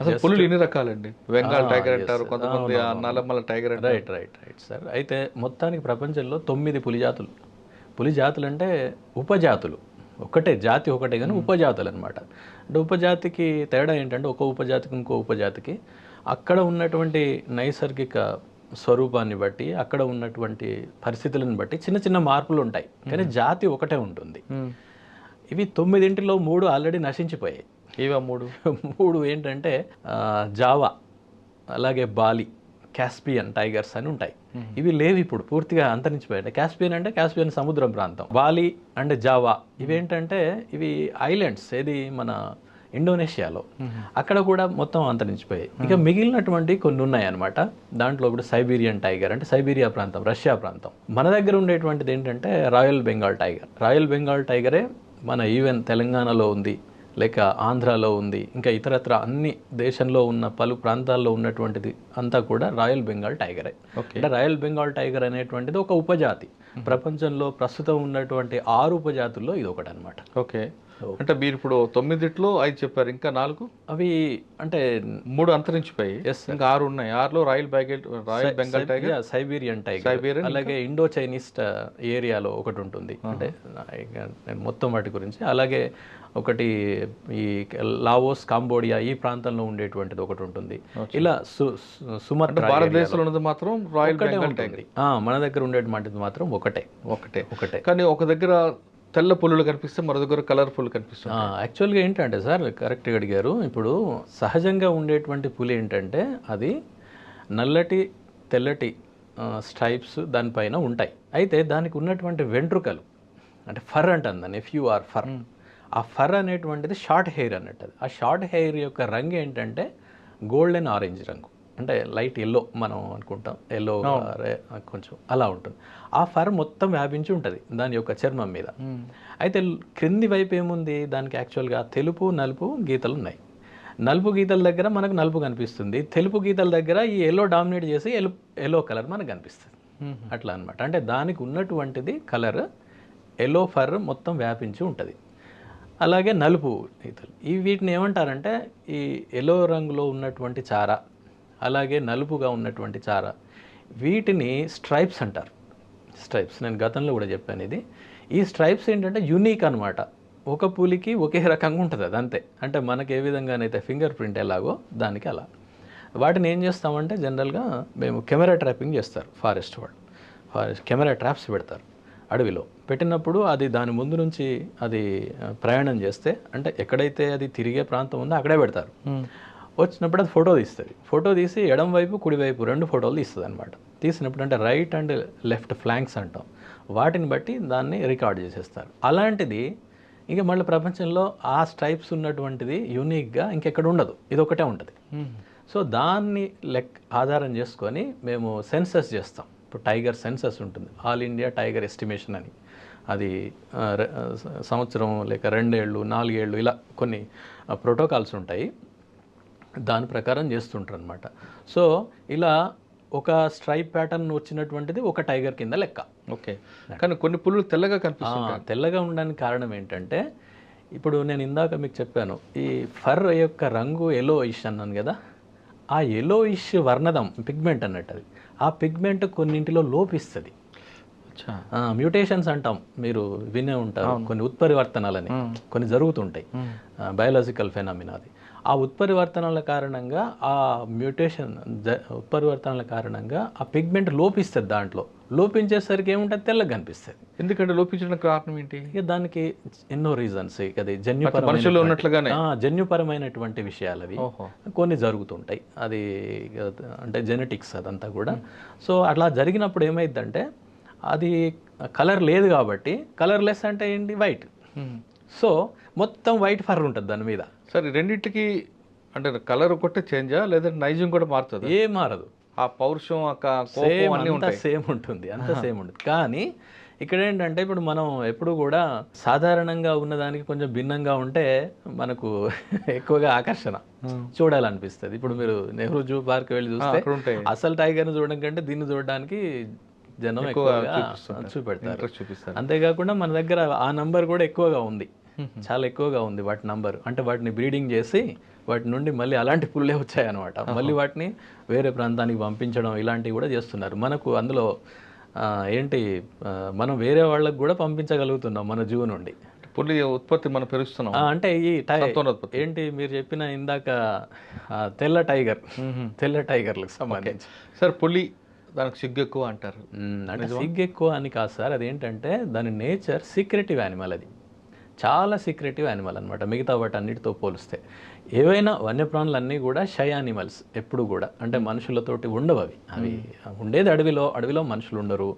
అసలు పులులు ఎన్ని రకాలండి? బెంగాల్ Ah, టైగర్ yes, అంటారు. కొంతమంది. నల్లమల్ల టైగర్ అంటారు. రైట్ రైట్ రైట్ సార్ అయితే మొత్తానికి ప్రపంచంలో తొమ్మిది పులి జాతులు పులి జాతులు అంటే ఉపజాతులు. ఒకటే జాతి ఒకటే కానీ ఉపజాతులు అనమాట అంటే ఉపజాతికి తేడా ఏంటంటే ఒక ఉపజాతికి ఇంకో ఉపజాతికి అక్కడ ఉన్నటువంటి నైసర్గిక స్వరూపాన్ని బట్టి అక్కడ ఉన్నటువంటి పరిస్థితులను బట్టి చిన్న చిన్న మార్పులు ఉంటాయి. కానీ జాతి ఒకటే ఉంటుంది. మ్మ్. ఇవి తొమ్మిదింటిలో మూడు ఆల్రెడీ నశించిపోయాయి. ఇవా మూడు? మూడు ఏంటంటే జావా అలాగే బాలి కాస్పియన్ టైగర్స్ అని ఉంటాయి. ఇవి లేవు ఇప్పుడు పూర్తిగా అంతరించిపోయాయి. కాస్పియన్ అంటే కాస్పియన్ సముద్రం ప్రాంతం. Bali and Java. ఇవేంటంటే ఇవి ఐలాండ్స్ ఏది మన ఇండోనేషియాలో. అక్కడ కూడా మొత్తం అంతరించిపోయాయి. ఇక మిగిలినటువంటి కొన్ని ఉన్నాయి అనమాట దాంట్లో ఇప్పుడు సైబీరియన్ టైగర్ అంటే సైబీరియా ప్రాంతం రష్యా ప్రాంతం. మన దగ్గర ఉండేటువంటిది ఏంటంటే royal Bengal tiger. Royal Bengal టైగరే మన ఈవెన్ తెలంగాణలో ఉంది. లేక ఆంధ్రాలో ఉంది ఇంకా ఇతరత్ర అన్ని దేశంలో ఉన్న పలు ప్రాంతాల్లో ఉన్నటువంటిది అంతా కూడా రాయల్ బెంగాల్ టైగరే. అంటే రాయల్ బెంగాల్ టైగర్ అనేటువంటిది ఒక ఉపజాతి. ప్రపంచంలో ప్రస్తుతం ఉన్నటువంటి ఆరు ఉపజాతుల్లో ఇది ఒకటి అనమాట ఓకే. అంటే మీరు ఇప్పుడు తొమ్మిదిట్లో ఐదు చెప్పారు ఇంకా నాలుగు? అవి అంటే మూడు అంతరించిపోయి ఇంకా ఆరు ఉన్నాయి. ఆరులో royal Bengal royal Bengal tiger Siberian tiger. Siberian అలాగే ఇండో చైనీస్ ఏరియాలో ఒకటి ఉంటుంది. అంటే మొత్తం వాటి గురించి. అలాగే ఒకటి ఈ లావోస్ కాంబోడియా ఈ ప్రాంతంలో ఉండేటువంటిది ఒకటి ఉంటుంది. ఇలా సు- సు- సుమత్రా భారతదేశంలో ఉన్నది మాత్రం రాయల్ బెంగాల్. ఆ, మన దగ్గర ఉండేటువంటిది మాత్రం ఒకటే. ఒకటే. ఒకటే. కానీ ఒక దగ్గర తెల్ల పుల్లులు కనిపిస్తే మరో దగ్గర కలర్ఫుల్ కనిపిస్తుంది. యాక్చువల్గా ఏంటంటే సార్ కరెక్ట్గా అడిగారు. ఇప్పుడు సహజంగా ఉండేటువంటి పులి ఏంటంటే అది నల్లటి తెల్లటి స్ట్రైప్స్ దానిపైన ఉంటాయి. అయితే దానికి ఉన్నటువంటి వెంట్రుకలు అంటే ఫర్ అంటాను దాన్ని ఎఫ్ ఆర్ ఫర్ ఆ ఫర్ అనేటువంటిది షార్ట్ హెయిర్ అన్నట్టు. ఆ షార్ట్ హెయిర్ యొక్క రంగు ఏంటంటే గోల్డెన్ ఆరెంజ్ రంగు. అంటే లైట్ ఎల్లో మనం అనుకుంటాం. ఎల్లో కొంచెం అలా ఉంటుంది. ఆ ఫర్ మొత్తం వ్యాపించి ఉంటుంది దాని యొక్క చర్మం మీద. అయితే క్రింది వైపు ఏముంది? దానికి యాక్చువల్గా తెలుపు నలుపు గీతలు ఉన్నాయి. నలుపు గీతల దగ్గర మనకు నలుపు కనిపిస్తుంది. తెలుపు గీతల దగ్గర ఈ ఎల్లో డామినేట్ చేసి ఎల్లో ఎల్లో కలర్ మనకు కనిపిస్తుంది. అట్లా అన్నమాట. అంటే దానికి ఉన్నటువంటిది కలర్ ఎల్లో ఫర్ మొత్తం వ్యాపించి ఉంటుంది. అలాగే నలుపు గీతలు. ఈ వీటిని ఏమంటారంటే ఈ ఎల్లో రంగులో ఉన్నటువంటి చార అలాగే నలుపుగా ఉన్నటువంటి చార. వీటిని స్ట్రైప్స్ అంటారు. స్ట్రైప్స్ నేను గతంలో కూడా చెప్పాను ఇది. ఈ స్ట్రైప్స్ ఏంటంటే యూనిక్ అనమాట ఒక పులికి ఒకే రకంగా ఉంటుంది అది అంతే. అంటే మనకి ఏ విధంగానైతే ఫింగర్ ప్రింట్ ఎలాగో దానికి అలా. వాటిని ఏం చేస్తామంటే జనరల్గా మేము కెమెరా ట్రాపింగ్ చేస్తారు ఫారెస్ట్ వాళ్ళు. ఫారెస్ట్ కెమెరా ట్రాప్స్ పెడతారు అడవిలో. పెట్టినప్పుడు అది దాని ముందు నుంచి అది ప్రయాణం చేస్తే అంటే ఎక్కడైతే అది తిరిగే ప్రాంతం ఉందో అక్కడే పెడతారు. వచ్చినప్పుడు అది ఫోటో తీస్తుంది. ఫోటో తీసి ఎడం వైపు కుడి వైపు రెండు ఫోటోలు తీస్తుంది అనమాట తీసినప్పుడు అంటే రైట్ అండ్ లెఫ్ట్ ఫ్లాంక్స్ అంటాం. వాటిని బట్టి దాన్ని రికార్డ్ చేసేస్తారు. అలాంటిది ఇంకా మళ్ళీ ప్రపంచంలో ఆ స్ట్రైప్స్ ఉన్నటువంటిది యూనిక్గా ఇంకెక్కడ ఉండదు. ఇది ఒకటే ఉంటుంది సో దాన్ని లెక్ ఆధారం చేసుకొని మేము సెన్సస్ చేస్తాం. ఇప్పుడు టైగర్ సెన్సస్ ఉంటుంది. ఆల్ ఇండియా టైగర్ ఎస్టిమేషన్ అని. అది సంవత్సరం లేక రెండేళ్ళు నాలుగేళ్ళు ఇలా కొన్ని ప్రోటోకాల్స్ ఉంటాయి. దాని ప్రకారం చేస్తుంటారు అనమాట సో ఇలా ఒక స్ట్రైప్ ప్యాటర్న్ వచ్చినటువంటిది ఒక టైగర్ కింద లెక్క. ఓకే. కానీ కొన్ని పుల్లులు తెల్లగా కనిపిస్తుంది ఆ, తెల్లగా ఉండడానికి కారణం ఏంటంటే ఇప్పుడు నేను ఇందాక మీకు చెప్పాను ఈ ఫర్ యొక్క రంగు ఎల్లో ఇష్ అన్నాను కదా ఆ ఎల్లో ఇష్ వర్ణదం పిగ్మెంట్ అన్నట్టు అది. ఆ పిగ్మెంట్ కొన్నింటిలో లోపిస్తుంది. మ్యూటేషన్స్ అంటాం మీరు వినే ఉంటారు. కొన్ని ఉత్పరివర్తనాలని కొన్ని జరుగుతుంటాయి. బయాలజికల్ ఫెనామినా అది. ఆ ఉత్పరివర్తనాల కారణంగా ఆ మ్యూటేషన్ ఉత్పరివర్తనాల కారణంగా ఆ పిగ్మెంట్ లోపిస్తుంది దాంట్లో. లోపించేసరికి ఏముంటుంది? తెల్లగా కనిపిస్తుంది. ఎందుకంటే లోపించడానికి కారణం ఏంటి? ఇక దానికి ఎన్నో రీజన్స్ అది మనుషుల్లో జన్యుపరమైన ఉన్నట్లుగానే. జన్యుపరమైనటువంటి విషయాలు అవి కొన్ని జరుగుతుంటాయి. అది ఇక అంటే జెనెటిక్స్ అదంతా కూడా. సో అట్లా జరిగినప్పుడు ఏమైందంటే అది కలర్ లేదు కాబట్టి కలర్లెస్ అంటే ఏంటి? వైట్ సో మొత్తం వైట్ ఫర్ ఉంటుంది దాని మీద. సరే రెండింటికి అంటే కలర్ ఒకటే చేంజా లేదంటే నైజం కూడా మారుతుంది? ఏ మారదు. ఆ పౌరుషం సేమ్ అన్నీ అంతా సేమ్ ఉంటుంది అంత సేమ్ ఉంటుంది. కానీ ఇక్కడ ఏంటంటే ఇప్పుడు మనం ఎప్పుడు కూడా సాధారణంగా ఉన్నదానికి కొంచెం భిన్నంగా ఉంటే మనకు ఎక్కువగా ఆకర్షణ. చూడాలనిపిస్తుంది. ఇప్పుడు మీరు నెహ్రూ జూ పార్క్ వెళ్ళి చూస్తే అసలు టైగర్ని చూడడం కంటే దీన్ని చూడడానికి జనం ఎక్కువగా చూపెడతారు. చూపిస్తారు. అంతేకాకుండా మన దగ్గర ఆ నంబర్ కూడా ఎక్కువగా ఉంది. చాలా ఎక్కువగా ఉంది వాటి నంబర్ అంటే వాటిని బ్రీడింగ్ చేసి వాటి నుండి మళ్ళీ అలాంటి పుల్లే వచ్చాయన్నమాట. మళ్ళీ వాటిని వేరే ప్రాంతానికి పంపించడం ఇలాంటివి కూడా చేస్తున్నారు. మనకు అందులో ఏంటి మనం వేరే వాళ్ళకి కూడా పంపించగలుగుతున్నాం మన జూ నుండి. పులి ఉత్పత్తి మనం పెరుగుస్తున్నాం ఆ, అంటే ఈ. ఏంటి మీరు చెప్పిన ఇందాక తెల్ల టైగర్. తెల్ల టైగర్లకు సంబంధించి. సార్ పులి దానికి సిగ్గు ఎక్కువ అంటారు. అంటే సిగ్గు ఎక్కువ అని కాదు సార్. అదేంటంటే దాని నేచర్ సీక్రెటివ్ యానిమల్ అది. చాలా సీక్రెటివ్ యానిమల్ అనమాట మిగతా వాటి అన్నిటితో పోలిస్తే. ఏవైనా వన్యప్రాణులు అన్నీ కూడా షై యానిమల్స్ ఎప్పుడు కూడా. అంటే మనుషులతోటి ఉండవు అవి. అవి ఉండేది అడవిలో అడవిలో మనుషులు ఉండరు.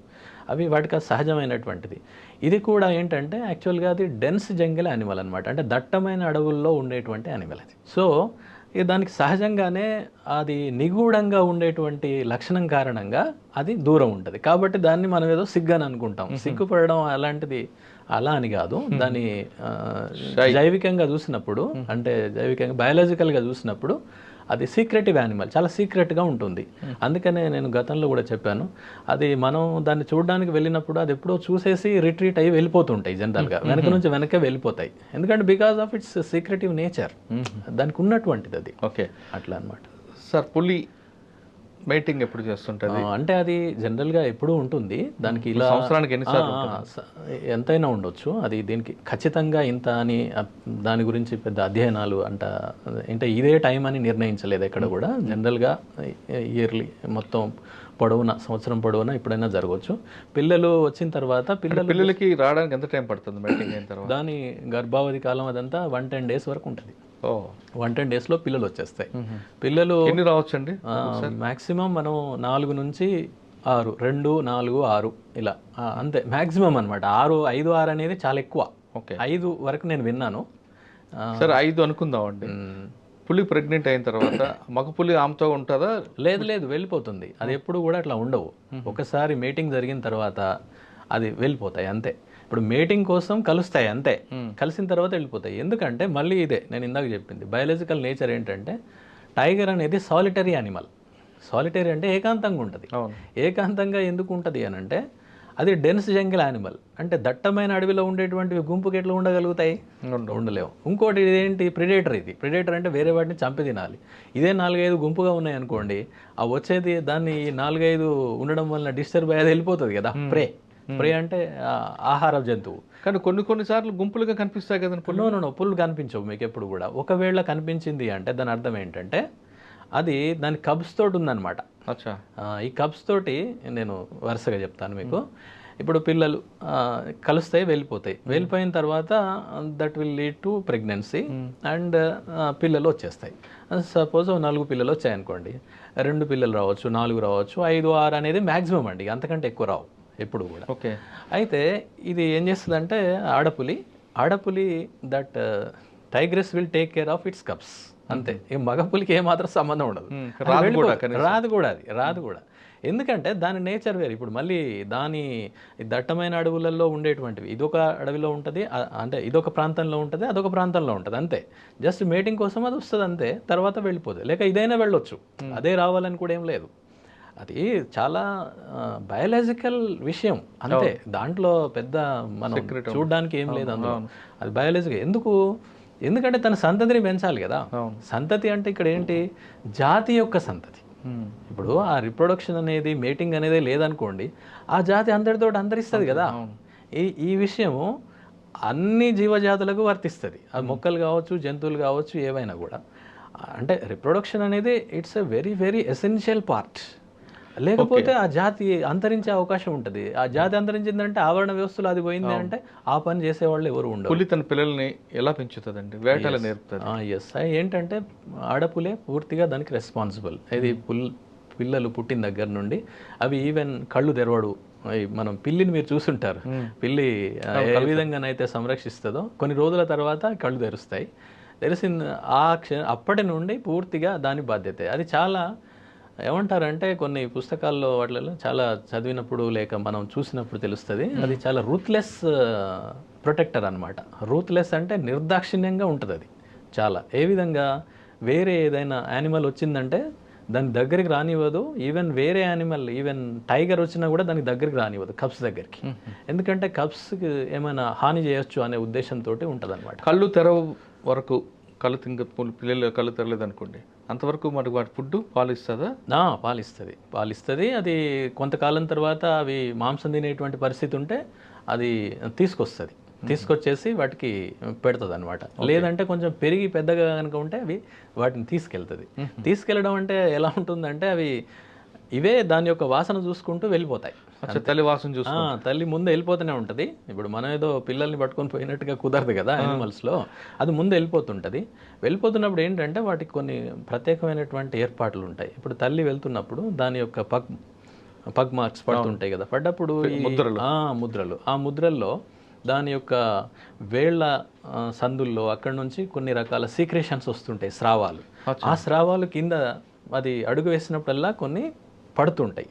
అవి వాటికి సహజమైనటువంటిది. ఇది కూడా ఏంటంటే యాక్చువల్గా అది డెన్స్ జంగిల్ యానిమల్ అనమాట అంటే దట్టమైన అడవుల్లో ఉండేటువంటి యానిమల్ అది. సో ఇక దానికి సహజంగానే అది నిగూఢంగా ఉండేటువంటి లక్షణం కారణంగా అది దూరం ఉంటుంది. కాబట్టి దాన్ని మనం ఏదో సిగ్గని అనుకుంటాం. సిగ్గుపడడం అలాంటిది అలా అని కాదు. దాన్ని జైవికంగా చూసినప్పుడు అంటే జైవికంగా బయాలజికల్గా చూసినప్పుడు అది సీక్రెటివ్ యానిమల్ చాలా సీక్రెట్గా ఉంటుంది. అందుకనే నేను గతంలో కూడా చెప్పాను అది మనం దాన్ని చూడడానికి వెళ్ళినప్పుడు అది ఎప్పుడో చూసేసి రిట్రీట్ అయ్యి వెళ్ళిపోతుంటాయి జనరల్గా వెనక నుంచి వెనకే వెళ్ళిపోతాయి. ఎందుకంటే because of its secretive nature దానికి ఉన్నటువంటిది అది. ఓకే అట్లా అనమాట సార్ పులి మేటింగ్ ఎప్పుడు చేస్తుంటుంది? అంటే అది జనరల్గా ఎప్పుడూ ఉంటుంది. దానికి ఇలా సంవత్సరానికి ఎన్నిసార్లు ఎంతైనా ఉండొచ్చు. అది దీనికి ఖచ్చితంగా ఇంత అని దాని గురించి పెద్ద అధ్యయనాలు అంట అంటే ఇదే టైం అని నిర్ణయించలేదు ఎక్కడ కూడా. జనరల్గా ఇయర్లీ మొత్తం పొడవున సంవత్సరం పొడవున ఎప్పుడైనా జరగవచ్చు. పిల్లలు వచ్చిన తర్వాత పిల్లలు పిల్లలకి రావడానికి ఎంత టైం పడుతుంది మేటింగ్ అయిన తర్వాత? దాని గర్భావధి కాలం అదంతా వన్ టెన్ డేస్ వరకు ఉంటుంది. వన్ టెన్ డేస్లో పిల్లలు వచ్చేస్తాయి. పిల్లలు ఎన్ని రావచ్చండి? మ్యాక్సిమం మనం నాలుగు నుంచి ఆరు రెండు నాలుగు ఆరు ఇలా. అంతే. మ్యాక్సిమం అనమాట ఆరు ఐదు ఆరు అనేది చాలా ఎక్కువ. ఓకే. ఐదు వరకు నేను విన్నాను. సరే ఐదు అనుకుందామండి. పులి ప్రెగ్నెంట్ అయిన తర్వాత మగ పులి ఆమెతో ఉంటుందా? లేదు లేదు వెళ్ళిపోతుంది. అది ఎప్పుడు కూడా అట్లా ఉండవు. ఒకసారి మీటింగ్ జరిగిన తర్వాత అది వెళ్ళిపోతాయి అంతే. ఇప్పుడు మీటింగ్ కోసం కలుస్తాయి అంతే. కలిసిన తర్వాత వెళ్ళిపోతాయి. ఎందుకంటే మళ్ళీ ఇదే నేను ఇందాక చెప్పింది బయాలజికల్ నేచర్ ఏంటంటే టైగర్ అనేది సాలిటరీ యానిమల్ సాలిటరీ అంటే ఏకాంతంగా ఉంటుంది. ఏకాంతంగా ఎందుకు ఉంటుంది అని అంటే అది డెన్స్ జంగిల్ యానిమల్ అంటే దట్టమైన అడవిలో ఉండేటువంటివి గుంపుకి ఎట్లా ఉండగలుగుతాయి. ఉండలేవు. ఇంకోటి ఇదేంటి? ప్రిడేటర్ ఇది. ప్రిడేటర్ అంటే వేరే వాటిని చంపి తినాలి. ఇదే నాలుగైదు గుంపుగా ఉన్నాయి అనుకోండి ఆ వచ్చేది దాన్ని నాలుగైదు ఉండడం వలన డిస్టర్బ్ అయ్యేది వెళ్ళిపోతుంది కదా ప్రే ప్రే అంటే ఆహార జంతువు. కానీ కొన్ని కొన్నిసార్లు గుంపులుగా కనిపిస్తాయి కదండి పులి నో నో నో పుల్లు కనిపించవు మీకు ఎప్పుడు కూడా. ఒకవేళ కనిపించింది అంటే దాని అర్థం ఏంటంటే అది దాని కబ్స్ తోటి ఉందన్నమాట. అచ్చా. ఈ కప్స్ తోటి నేను వరుసగా చెప్తాను మీకు. ఇప్పుడు పిల్లలు కలుస్తాయి వెళ్ళిపోతాయి. వెళ్ళిపోయిన తర్వాత that will lead to pregnancy and పిల్లలు వచ్చేస్తాయి. సపోజ్ నాలుగు పిల్లలు వచ్చాయనుకోండి. రెండు పిల్లలు రావచ్చు నాలుగు రావచ్చు ఐదు ఆరు అనేది మ్యాక్సిమం అండి. అంతకంటే ఎక్కువ రావు. ఎప్పుడు కూడా. ఓకే. అయితే ఇది ఏం చేస్తుందంటే ఆడపులి ఆడపులి that tigress will take care of its cubs అంతే. ఈ మగపులికి ఏమాత్రం సంబంధం ఉండదు. రాదు కూడా. రాదు కూడా అది రాదు కూడా. ఎందుకంటే దాని నేచర్ వేరు. ఇప్పుడు మళ్ళీ దాని దట్టమైన అడవులలో ఉండేటువంటివి. ఇదొక అడవిలో ఉంటుంది అంటే ఇదొక ప్రాంతంలో ఉంటుంది అదొక ప్రాంతంలో ఉంటుంది. అంతే. జస్ట్ మీటింగ్ కోసం అది వస్తుంది అంతే. తర్వాత వెళ్ళిపోతుంది లేక ఇదైనా వెళ్ళొచ్చు. అదే రావాలని కూడా ఏం లేదు. అది చాలా బయాలజికల్ విషయం. అంతే. దాంట్లో పెద్ద మనం చూడడానికి ఏం లేదు అందులో. అది బయాలజికల్ ఎందుకు? ఎందుకంటే తన సంతతిని పెంచాలి కదా. సంతతి అంటే ఇక్కడ ఏంటి? జాతి యొక్క సంతతి. ఇప్పుడు ఆ రిప్రొడక్షన్ అనేది మేటింగ్ అనేది లేదనుకోండి ఆ జాతి అందరితో అంతరిస్తుంది కదా. ఈ ఈ విషయము అన్ని జీవజాతులకు వర్తిస్తుంది. అది మొక్కలు కావచ్చు జంతువులు కావచ్చు ఏవైనా కూడా. అంటే రిప్రొడక్షన్ అనేది it's a very very essential part లేకపోతే ఆ జాతి అంతరించే అవకాశం ఉంటుంది. ఆ జాతి అంతరించిందంటే ఆవరణ వ్యవస్థలో అది పోయింది అంటే ఆ పని చేసేవాళ్ళు ఎవరు ఉండరు. పులి తన పిల్లల్ని ఎలా పెంచుతుందండి? వేటలు నేర్పుతుంది ఎస్ ఏంటంటే ఆడపులే పూర్తిగా దానికి రెస్పాన్సిబుల్ ఇది పుల్ పిల్లలు పుట్టిన దగ్గర నుండి అవి ఈవెన్ కళ్ళు తెరవడు. మనం పిల్లిని మీరు చూసుంటారు. పిల్లి ఆ, ఏ విధంగానైతే సంరక్షిస్తుందో కొన్ని రోజుల తర్వాత కళ్ళు తెరుస్తాయి. తెరిసిన ఆ క్ష అప్పటి నుండి పూర్తిగా దాని బాధ్యత. అది చాలా ఏమంటారంటే కొన్ని పుస్తకాల్లో వాటిలో చాలా చదివినప్పుడు లేక మనం చూసినప్పుడు తెలుస్తుంది. అది చాలా రూత్లెస్ ప్రొటెక్టర్ అనమాట రూత్లెస్ అంటే నిర్దాక్షిణ్యంగా ఉంటుంది అది చాలా. ఏ విధంగా? వేరే ఏదైనా యానిమల్ వచ్చిందంటే దాని దగ్గరికి రానివ్వదు. ఈవెన్ వేరే యానిమల్ ఈవెన్ టైగర్ వచ్చినా కూడా దానికి దగ్గరికి రానివ్వదు కప్స్ దగ్గరికి. ఎందుకంటే కప్స్కి ఏమైనా హాని చేయొచ్చు అనే ఉద్దేశంతో ఉంటుంది అనమాట కళ్ళు తెరవ వరకు కళ్ళు తింగ పిల్లలు కళ్ళు తెరలేదు అనుకోండి అంతవరకు మరి వాటి ఫుడ్ పాలు ఇస్తుందా పాలిస్తుంది. పాలిస్తుంది అది కొంతకాలం తర్వాత అవి మాంసం తినేటువంటి పరిస్థితి ఉంటే అది తీసుకొస్తుంది. తీసుకొచ్చేసి వాటికి పెడుతుంది అనమాట లేదంటే కొంచెం పెరిగి పెద్దగా కనుక ఉంటే అవి వాటిని తీసుకెళ్తుంది. తీసుకెళ్ళడం అంటే ఎలా ఉంటుందంటే అవి ఇవే దాని యొక్క వాసన చూసుకుంటూ వెళ్ళిపోతాయి. తల్లి వాసన చూసి తల్లి ముందు వెళ్ళిపోతూనే ఉంటుంది. ఇప్పుడు మనం ఏదో పిల్లల్ని పట్టుకొని పోయినట్టుగా కుదరదు కదా యానిమల్స్లో అది ముందు వెళ్ళిపోతుంటుంది. వెళ్ళిపోతున్నప్పుడు ఏంటంటే వాటికి కొన్ని ప్రత్యేకమైనటువంటి ఏర్పాట్లు ఉంటాయి. ఇప్పుడు తల్లి వెళ్తున్నప్పుడు దాని యొక్క పగ్ పగ్ మార్క్స్ పడుతుంటాయి కదా. పడ్డప్పుడు ఆ, ముద్రలు. ఆ ముద్రల్లో దాని యొక్క వేళ్ళ ఆ, సందుల్లో అక్కడ నుంచి కొన్ని రకాల సీక్రేషన్స్ వస్తుంటాయి స్రావాలు. ఆ స్రావాలు కింద అది అడుగు వేసినప్పుడల్లా కొన్ని పడుతుంటాయి.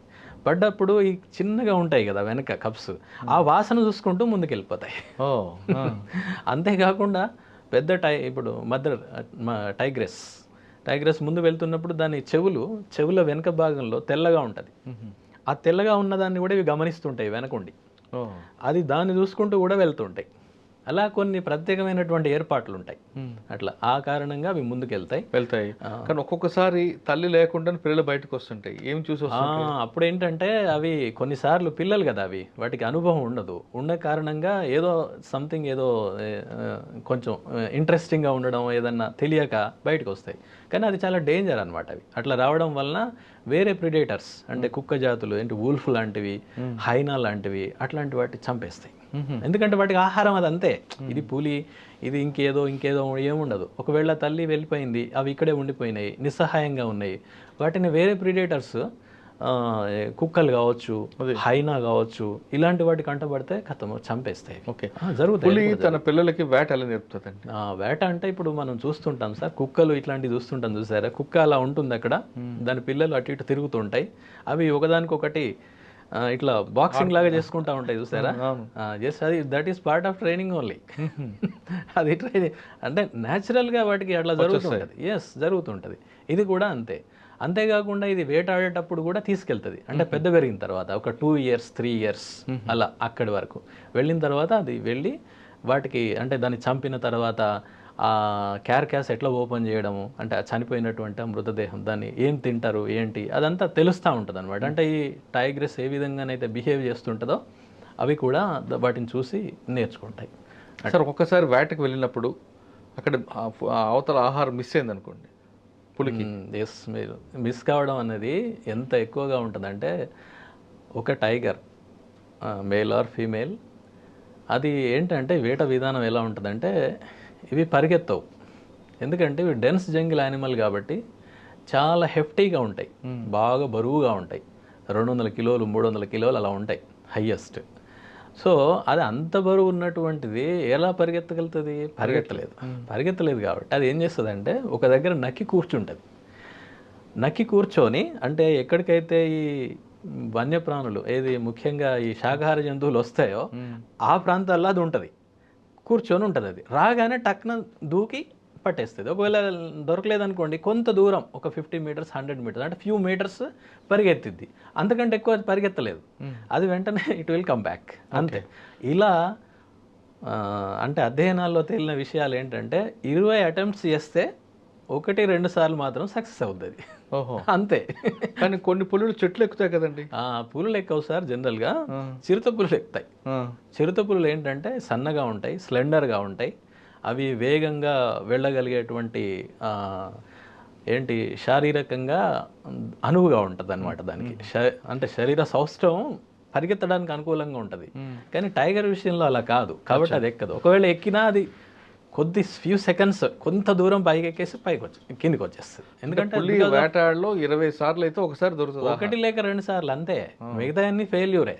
పడ్డప్పుడు ఈ చిన్నగా ఉంటాయి కదా వెనక కప్స్. ఆ వాసన చూసుకుంటూ ముందుకు వెళ్ళిపోతాయి ఓ. అంతేకాకుండా పెద్ద టై ఇప్పుడు మదర్ టైగ్రెస్. టైగ్రెస్ ముందు వెళ్తున్నప్పుడు దాని చెవులు చెవుల వెనక భాగంలో తెల్లగా ఉంటుంది. ఆ తెల్లగా ఉన్నదాన్ని కూడా ఇవి గమనిస్తుంటాయి వెనకుండి. అది దాన్ని చూసుకుంటూ కూడా వెళ్తుంటాయి. అలా కొన్ని ప్రత్యేకమైనటువంటి ఏర్పాట్లు ఉంటాయి అట్లా ఆ కారణంగా అవి ముందుకు వెళ్తాయి. వెళ్తాయి కానీ ఒక్కొక్కసారి తల్లి లేకుండా పిల్లలు బయటకు వస్తుంటాయి ఏం చూసి అప్పుడు ఏంటంటే అవి కొన్నిసార్లు పిల్లలు కదా అవి. వాటికి అనుభవం ఉండదు. ఉన్న కారణంగా ఏదో సంథింగ్ ఏదో కొంచెం ఇంట్రెస్టింగ్గా ఉండడం ఏదన్నా తెలియక బయటకు వస్తాయి కానీ అది చాలా డేంజర్ అనమాట అవి. అట్లా రావడం వలన వేరే ప్రిడేటర్స్ అంటే కుక్క జాతులు ఏంటి వూల్ఫ్ లాంటివి హైనా లాంటివి అట్లాంటి వాటి చంపేస్తాయి. ఎందుకంటే వాటికి ఆహారం అది అంతే. ఇది పులి ఇది ఇంకేదో ఇంకేదో ఏముండదు. ఒకవేళ తల్లి వెళ్ళిపోయింది అవి ఇక్కడే ఉండిపోయినాయి నిస్సహాయంగా ఉన్నాయి. వాటిని వేరే ప్రిడేటర్స్ కుక్కలు కావచ్చు హైనా కావచ్చు ఇలాంటి వాటి కంటపడితే కథము చంపేస్తాయి. ఓకే. పులి తన పిల్లలకి వేట ఎలా నేర్పుతుందండి? ఆ, వేట అంటే ఇప్పుడు మనం చూస్తుంటాం సార్ కుక్కలు ఇట్లాంటివి చూస్తుంటాం చూసారా? కుక్క అలా ఉంటుంది అక్కడ. దాని పిల్లలు అటు ఇటు తిరుగుతుంటాయి. అవి ఒకదానికొకటి ఇట్లా బాక్సింగ్ లాగా చేసుకుంటా ఉంటాయి చూసారా? జస్ట్ అది that is part of training only అది ట్రైనింగ్ అంటే న్యాచురల్గా వాటికి అట్లా జరుగుతుంటుంది ఎస్ జరుగుతుంటుంది ఇది కూడా అంతే. అంతేకాకుండా ఇది వేటాడేటప్పుడు కూడా తీసుకెళ్తుంది. అంటే పెద్ద పెరిగిన తర్వాత ఒక టూ ఇయర్స్ త్రీ ఇయర్స్ అలా అక్కడి వరకు. వెళ్ళిన తర్వాత అది వెళ్ళి వాటికి అంటే దాన్ని చంపిన తర్వాత ఆ క్యార్కాస్ ఎట్లా ఓపెన్ చేయడము అంటే చనిపోయినటువంటి మృతదేహం దాన్ని ఏం తింటారు ఏంటి అదంతా తెలుస్తూ ఉంటుంది అనమాట అంటే ఈ టైగ్రెస్ ఏ విధంగానైతే బిహేవ్ చేస్తుంటుందో అవి కూడా వాటిని చూసి నేర్చుకుంటాయి. సార్ ఒక్కొక్కసారి వేటకు వెళ్ళినప్పుడు అక్కడ అవతల ఆహారం మిస్ అయింది అనుకోండి పులికి. ఎస్ మీరు మిస్ కావడం అనేది ఎంత ఎక్కువగా ఉంటుందంటే ఒక టైగర్ మేల్ ఆర్ ఫీమేల్ అది ఏంటంటే వేట విధానం ఎలా ఉంటుందంటే ఇవి పరిగెత్తవు. ఎందుకంటే ఇవి డెన్స్ జంగిల్ యానిమల్ కాబట్టి చాలా హెఫ్టీగా ఉంటాయి. బాగా బరువుగా ఉంటాయి. రెండు వందల కిలోలు మూడు వందల కిలోలు అలా ఉంటాయి హయ్యెస్ట్ సో అది అంత బరువు ఉన్నటువంటిది ఎలా పరిగెత్తగలుగుతుంది? పరిగెత్తలేదు. పరిగెత్తలేదు కాబట్టి. అది ఏం చేస్తుంది అంటే ఒక దగ్గర నక్కి కూర్చుంటుంది. నక్కి కూర్చొని అంటే ఎక్కడికైతే ఈ వన్యప్రాణులు ఏది ముఖ్యంగా ఈ శాకాహార జంతువులు వస్తాయో ఆ ప్రాంతాల్లో అది ఉంటుంది. కూర్చొని ఉంటుంది అది. రాగానే టక్న దూకి పట్టేస్తుంది. ఒకవేళ దొరకలేదనుకోండి కొంత దూరం ఒక ఫిఫ్టీ మీటర్స్ హండ్రెడ్ మీటర్స్ అంటే ఫ్యూ మీటర్స్ పరిగెత్తిద్ది. అంతకంటే ఎక్కువ పరిగెత్తలేదు. అది వెంటనే ఇట్ విల్ కమ్ బ్యాక్ అంతే. ఇలా అంటే అధ్యయనాల్లో తేలిన విషయాలు ఏంటంటే ఇరవై అటెంప్ట్స్ చేస్తే ఒకటి రెండు సార్లు మాత్రం సక్సెస్ అవుతుంది ఓహో. అంతే. కానీ కొన్ని పులులు చెట్లు ఎక్కుతాయి కదండి. ఆ పులులు ఎక్కువ సార్ జనరల్గా చిరుత పులులు ఎక్కుతాయి. చిరుత పులులు ఏంటంటే సన్నగా ఉంటాయి స్లెండర్గా ఉంటాయి. అవి వేగంగా వెళ్ళగలిగేటువంటి ఆ, ఏంటి శారీరకంగా అనువుగా ఉంటుంది అనమాట దానికి అంటే శరీర సౌష్ఠవం పరిగెత్తడానికి అనుకూలంగా ఉంటుంది. కానీ టైగర్ విషయంలో అలా కాదు. కాబట్టి అది ఎక్కదు. ఒకవేళ ఎక్కినా అది కొద్ది ఫ్యూ సెకండ్స్ కొంత దూరం పైకి ఎక్కేసి పైకి వచ్చి కిందికి వచ్చేస్తుంది. ఎందుకంటే వేటాడలో ఇరవై సార్లు అయితే ఒకసారి దొరుకుతుంది. ఒకటి లేక రెండు సార్లు అంతే. మిగతా అన్ని ఫెయిల్యూరే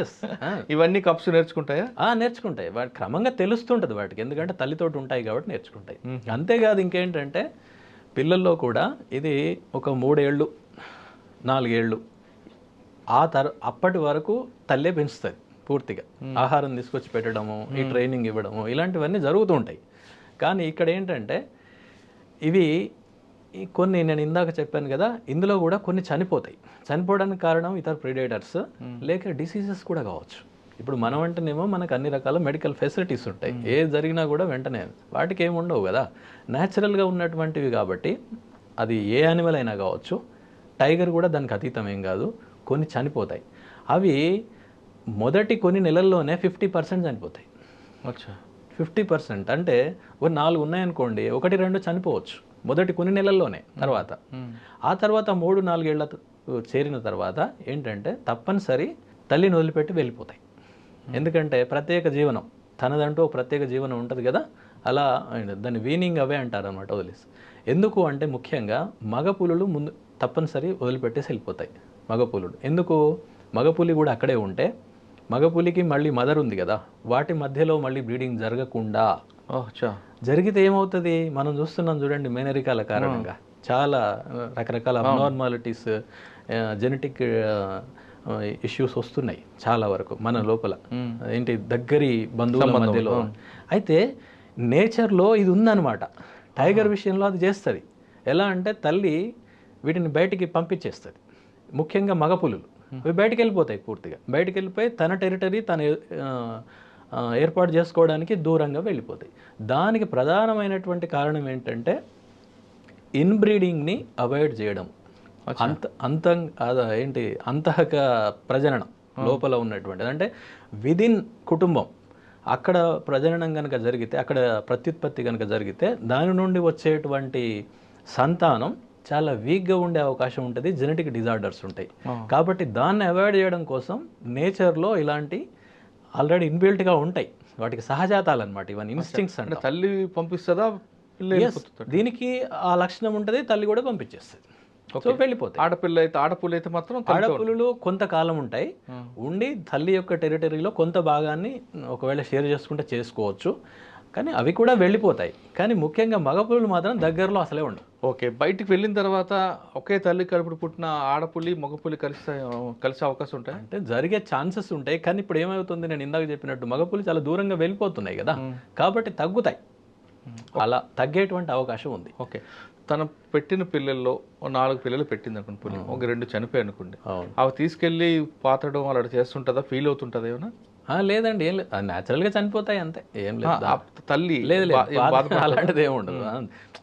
ఎస్ ఇవన్నీ కప్స్ నేర్చుకుంటాయా? నేర్చుకుంటాయి. వాటి క్రమంగా తెలుస్తుంటుంది వాటికి. ఎందుకంటే తల్లితోటి ఉంటాయి కాబట్టి నేర్చుకుంటాయి. అంతేకాదు ఇంకేంటంటే పిల్లల్లో కూడా ఇది ఒక మూడేళ్ళు నాలుగేళ్ళు ఆ తర్ అప్పటి వరకు తల్లే పెంచుతుంది. పూర్తిగా ఆహారం తీసుకొచ్చి పెట్టడము ఈ ట్రైనింగ్ ఇవ్వడము ఇలాంటివన్నీ జరుగుతూ ఉంటాయి. కానీ ఇక్కడ ఏంటంటే ఇవి కొన్ని నేను ఇందాక చెప్పాను కదా ఇందులో కూడా కొన్ని చనిపోతాయి. చనిపోవడానికి కారణం ఇతర ప్రిడేటర్స్ లేక డిసీజెస్ కూడా కావచ్చు. ఇప్పుడు మనం అంటేనేమో మనకు అన్ని రకాల మెడికల్ ఫెసిలిటీస్ ఉంటాయి. ఏ జరిగినా కూడా వెంటనే వాటికి ఏమి ఉండవు కదా. న్యాచురల్గా ఉన్నటువంటివి కాబట్టి అది ఏ యానిమల్ అయినా కావచ్చు టైగర్ కూడా దానికి అతీతం ఏం కాదు కొన్ని చనిపోతాయి. అవి మొదటి కొన్ని నెలల్లోనే ఫిఫ్టీ పర్సెంట్ చనిపోతాయి. అచ్చా. Fifty percent. అంటే ఒక నాలుగు ఉన్నాయనుకోండి ఒకటి రెండు చనిపోవచ్చు. మొదటి కొన్ని నెలల్లోనే తర్వాత. ఆ తర్వాత మూడు నాలుగేళ్ళ చేరిన తర్వాత ఏంటంటే తప్పనిసరి తల్లిని వదిలిపెట్టి వెళ్ళిపోతాయి. ఎందుకంటే ప్రత్యేక జీవనం తనదంటూ ఒక ప్రత్యేక జీవనం ఉంటుంది కదా? అలా దాన్ని వీనింగ్ అవే అంటారు అనమాట వదిలేసి. ఎందుకు అంటే ముఖ్యంగా మగ పులులు ముందు తప్పనిసరి వదిలిపెట్టేసి వెళ్ళిపోతాయి. మగ పులులు. ఎందుకు? మగ పులి కూడా అక్కడే ఉంటే మగ పులికి మళ్ళీ మదర్ ఉంది కదా వాటి మధ్యలో మళ్ళీ బ్రీడింగ్ జరగకుండా. జరిగితే ఏమవుతుంది? మనం చూస్తున్నాం చూడండి మేనరికాల కారణంగా. చాలా రకరకాల అబ్నార్మాలిటీస్ జెనెటిక్ ఇష్యూస్ వస్తున్నాయి చాలా వరకు మన లోపల. ఏంటి? దగ్గరి బంధువుల మధ్యలో. అయితే నేచర్లో ఇది ఉందన్నమాట. టైగర్ విషయంలో అది చేస్తుంది. ఎలా అంటే తల్లి వీటిని బయటికి పంపించేస్తుంది. ముఖ్యంగా మగ పులులు అవి బయటికి వెళ్ళిపోతాయి పూర్తిగా. బయటికి వెళ్ళిపోయి తన టెరిటరీ తన ఏర్పాటు చేసుకోవడానికి దూరంగా వెళ్ళిపోతాయి. దానికి ప్రధానమైనటువంటి కారణం ఏంటంటే ఇన్బ్రీడింగ్ని అవాయిడ్ చేయడం. అంత అంతం అద ఏంటి అంతఃక ప్రజననం లోపల ఉన్నటువంటిది. అంటే విదిన్ కుటుంబం. అక్కడ ప్రజననం కనుక జరిగితే అక్కడ ప్రత్యుత్పత్తి కనుక జరిగితే దాని నుండి వచ్చేటువంటి సంతానం చాలా వీక్గా ఉండే అవకాశం ఉంటుంది జెనెటిక్ డిజార్డర్స్ ఉంటాయి. కాబట్టి దాన్ని అవాయిడ్ చేయడం కోసం నేచర్లో ఇలాంటి ఆల్రెడీ ఇన్బిల్ట్గా ఉంటాయి. వాటికి సహజాతాలు అనమాట ఇవన్నీ ఇన్స్టింగ్స్ అంటే తల్లి పంపిస్తుందా? దీనికి ఆ లక్షణం ఉంటుంది తల్లి కూడా పంపించేస్తుంది. సో వెళ్ళిపోతాయి. ఆడపిల్ల అయితే ఆడపుల్ల అయితే మాత్రం తల్లి- ఆడపులులు కొంతకాలం ఉంటాయి. ఉండి తల్లి యొక్క టెరిటరీలో కొంత భాగాన్ని ఒకవేళ షేర్ చేసుకుంటే చేసుకోవచ్చు. కానీ అవి కూడా వెళ్ళిపోతాయి. కానీ ముఖ్యంగా మగపులులు మాత్రం దగ్గరలో అసలే ఉండవు. ఓకే బయటికి వెళ్ళిన తర్వాత ఒకే తల్లి కడుపుడు పుట్టిన ఆడపులి మగపులి కలిసి కలిసే అవకాశం ఉంటాయి? అంటే జరిగే ఛాన్సెస్ ఉంటాయి కానీ ఇప్పుడు ఏమవుతుంది నేను ఇందాక చెప్పినట్టు మగపులు చాలా దూరంగా వెళ్ళిపోతున్నాయి కదా. కాబట్టి తగ్గుతాయి. అలా తగ్గేటువంటి అవకాశం ఉంది. ఓకే. తన పెట్టిన పిల్లల్లో నాలుగు పిల్లలు పెట్టింది అనుకోండి పులి ఒక రెండు చనిపోయి అనుకోండి. అవి తీసుకెళ్ళి పాతడం అలా చేస్తుంటుందా ఫీల్ అవుతుంటుందా ఏమైనా లేదండి ఏం లేదు. న్యాచురల్గా చనిపోతాయి అంతే ఏం లేదు. తల్లి లేదు? అలాంటిది ఏమి ఉండదు.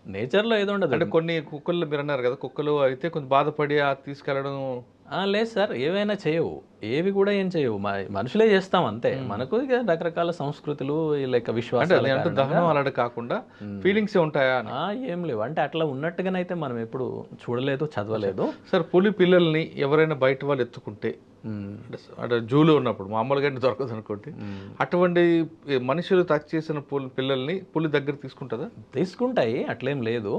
నేచర్లో ఏదో ఉండదు. అంటే కొన్ని కుక్కలు మీరు అన్నారు కదా కుక్కలు అయితే కొంచెం బాధపడి ఆ తీసుకెళ్ళడం. ఆ, లేదు సార్ ఏవైనా చేయవు. ఏవి కూడా ఏం చేయవు. మా మనుషులే చేస్తాం అంతే. మనకు ఇక రకరకాల సంస్కృతులు అంటే విశ్వాసాలు దహనం అలాంటి కాకుండా ఫీలింగ్స్ ఉంటాయా ఏం లేవు. అంటే అట్లా ఉన్నట్టుగానైతే మనం ఎప్పుడు చూడలేదు చదవలేదు. సార్ పులి పిల్లల్ని ఎవరైనా బయట వాళ్ళు ఎత్తుకుంటే అంటే జూలో ఉన్నప్పుడు మామూలుగా అంటే దొరకదు అనుకోండి. అటువంటి మనుషులు టచ్ చేసిన పులి పిల్లల్ని పులి దగ్గర తీసుకుంటుందా? తీసుకుంటాయి అట్లేం లేదు.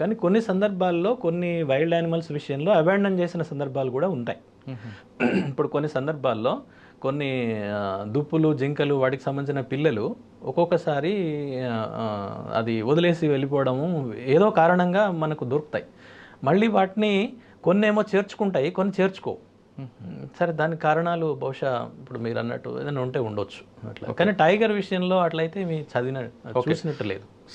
కానీ కొన్ని సందర్భాల్లో కొన్ని వైల్డ్ యానిమల్స్ విషయంలో అబాండన్ చేసిన సందర్భాలు కూడా ఉంటాయి. ఇప్పుడు కొన్ని సందర్భాల్లో కొన్ని దుప్పులు జింకలు వాటికి సంబంధించిన పిల్లలు ఒక్కొక్కసారి అది వదిలేసి వెళ్ళిపోవడము ఏదో కారణంగా మనకు దొరుకుతాయి. మళ్ళీ వాటిని కొన్ని ఏమో చేర్చుకుంటాయి కొన్ని చేర్చుకోవు. సరే దానికి కారణాలు బహుశా ఇప్పుడు మీరు అన్నట్టు ఏదైనా ఉంటే ఉండొచ్చు అట్లా. కానీ టైగర్ విషయంలో అట్లయితే మీ చదివిన చూసినట్టు లేదు.